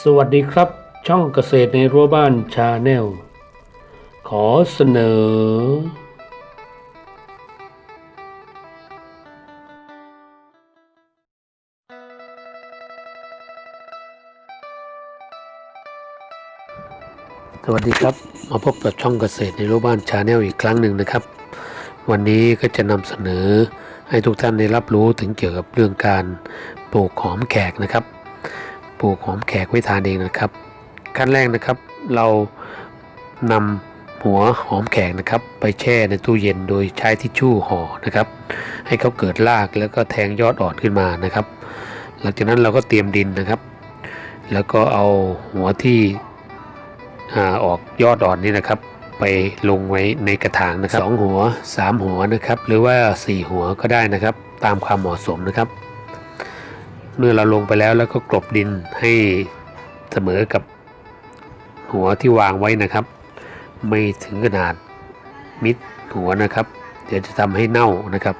สวัสดีครับ ช่องเกษตรในรั้วบ้านชาแนล ขอเสนอ สวัสดีครับมาพบกับช่องเกษตรในรั้วบ้านชาแนลอีกครั้งหนึ่งนะครับ วันนี้ก็จะนำเสนอให้ทุกท่านได้รับรู้ถึงเกี่ยวกับเรื่องการปลูกหอมแขกนะครับ ปลูกหอมแขกไว้ทานเองนะครับ ขั้นแรกนะครับเรานำหัวหอมแขกนะครับ ไปแช่ในตู้เย็นโดยใช้ทิชชู่ห่อนะครับ ให้เขาเกิดรากแล้วก็แทงยอดอ่อนขึ้นมานะครับ หลังจากนั้นเราก็เตรียมดินนะครับ แล้วก็เอาหัวที่อออกยอดอ่อนนี่นะครับ ไปลงไว้ในกระถางนะครับสองหัวสามหัวนะครับ หรือว่าสี่หัวก็ได้นะครับ ตามความเหมาะสมนะครับ เมื่อเราลงไปแล้วแล้วก็กลบดินให้เสมอกับหัวที่วางไว้นะครับ ไม่ถึงขนาดมิดหัวนะครับ เดี๋ยวจะทำให้เน่านะครับ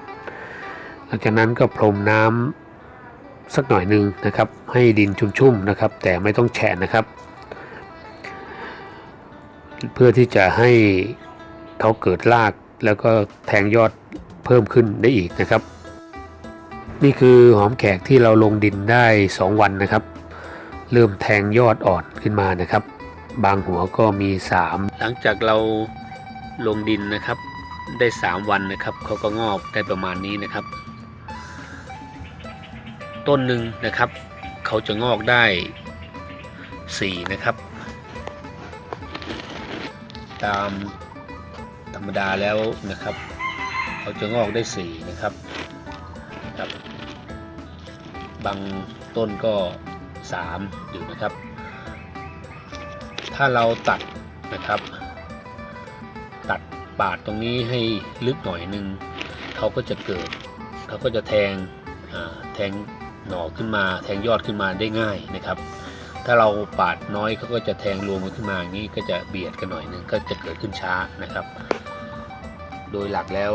หลังจากนั้นก็พรมน้ำสักหน่อยหนึ่งนะครับ ให้ดินชุ่มๆนะครับ แต่ไม่ต้องแฉะนะครับ เพื่อที่จะให้เขาเกิดรากแล้วก็แทงยอดเพิ่มขึ้นได้อีกนะครับ นี่คือหอมแขกที่เราลงดินได้ 2 วันนะครับ เริ่มแทงยอดอ่อนขึ้นมานะครับ บางหัวก็มี 3 หลังจากเราลงดินนะครับ ได้ 3 วันนะครับเขาก็งอกได้ประมาณนี้นะครับ ต้นหนึ่งนะครับเขาจะงอกได้ 4 นะครับ ตามธรรมดาแล้วนะครับ เขาจะงอกได้ 4 นะครับครับ บางต้นก็ 3 อยู่นะครับ ถ้าเราตัดนะครับ ตัดปาดตรงนี้ให้ลึกหน่อยหนึงเขาก็จะเกิดเขาก็จะแทงแทงหน่อขึ้นมาแทงยอดขึ้นมาได้ง่ายนะครับ ถ้าเราปาดน้อยเขาก็จะแทงรวมกันขึ้นมาอย่างนี้ก็จะเบียดกันหน่อยหนึงก็จะเกิดขึ้นช้านะครับ โดยหลักแล้ว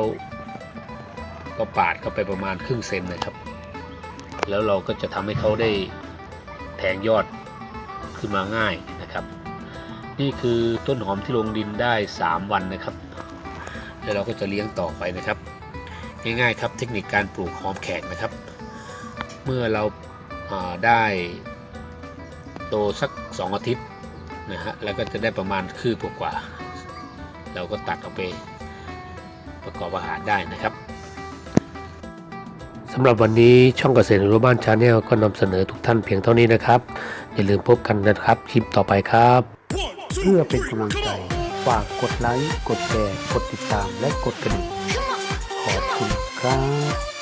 ก็ปาดเข้าไปประมาณครึ่งเซนนะครับ แล้วเราก็จะทำให้เขาได้แทงยอดขึ้นมาง่ายนะครับ นี่คือต้นหอมที่ลงดินได้ 3 วันนะครับ แล้วเราก็จะเลี้ยงต่อไปนะครับ ง่ายๆครับเทคนิคการปลูกหอมแขกนะครับ เมื่อเราาได้โตสัก 2 อาทิตย์นะฮะแล้วก็จะได้ประมาณคืบกว่า เราก็ตัดออกไปประกอบอาหารได้นะครับำหรับวันนี้ช่องเกษตรรู้บ้านชาแนลก็นำเสนอทุกท่านเพียงเท่านี้นะครับ อย่าลืมพบกันนะครับคลิปต่อไปครับ เพื่อเป็นกำลังใจฝากกดไลค์ กดแชร์ กดติดตามและกดกระดิ่งขอบคุณครับ